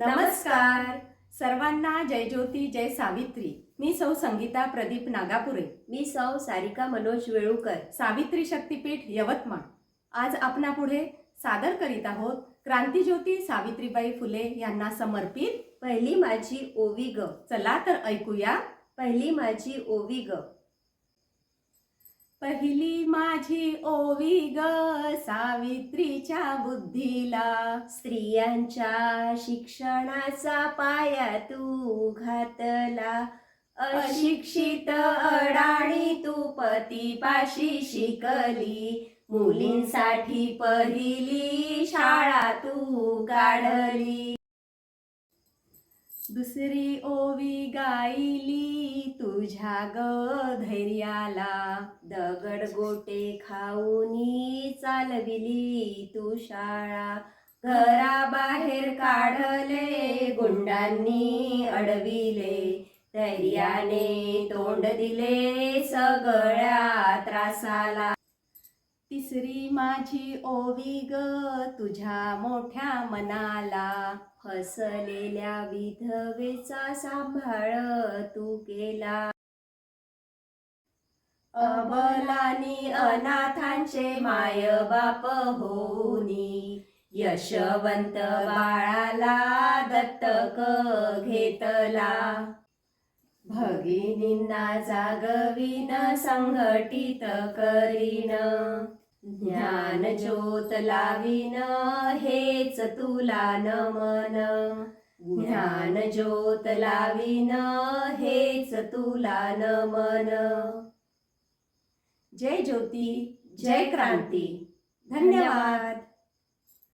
नमस्कार. सर्वांना जय ज्योती जय सावित्री. मी सौ संगीता प्रदीप नागापुरे. मी सौ सारिका मनोज वेळूकर. सावित्री शक्तीपीठ यवतमाळ. आज आपणापुढे सादर करीत आहोत क्रांतीज्योती सावित्रीबाई फुले यांना समर्पित पहिली माझी ओवी ग. चला तर ऐकूया पहिली माझी ओवी ग. पहिली माझी ओवी ग सावित्रीच्या बुद्धीला. स्त्रियांच्या शिक्षणाचा पाया तू घातला. अशिक्षित अडाणी तू पतीपाशी शिकली. मुलींसाठी पहिली शाळा तू काढली दुसरी ओवी गायली. तुझ्या ग धैर्याला दगड गोटे खाऊनी चालविली तू शाळा. घराबाहेर काढले गुंडांनी अडविले. धैर्याने तोंड दिले सगळ्या त्रासाला. तिसरी माझी ओवी ग तुझ्या मोठ्या मनाला. फसलेल्या विधवेचा सांभाळ तू केला. अबलानी अनाथांचे माय बाप होनी यशवंत बाळाला दत्तक घेतला. भगिनींना जागवीन संघटित करीन. ज्ञान ज्योत लावीन हेच तुला नमन. ज्ञान ज्योत लावीन हेच तुला नमन. जय ज्योती जय क्रांती. धन्यवाद.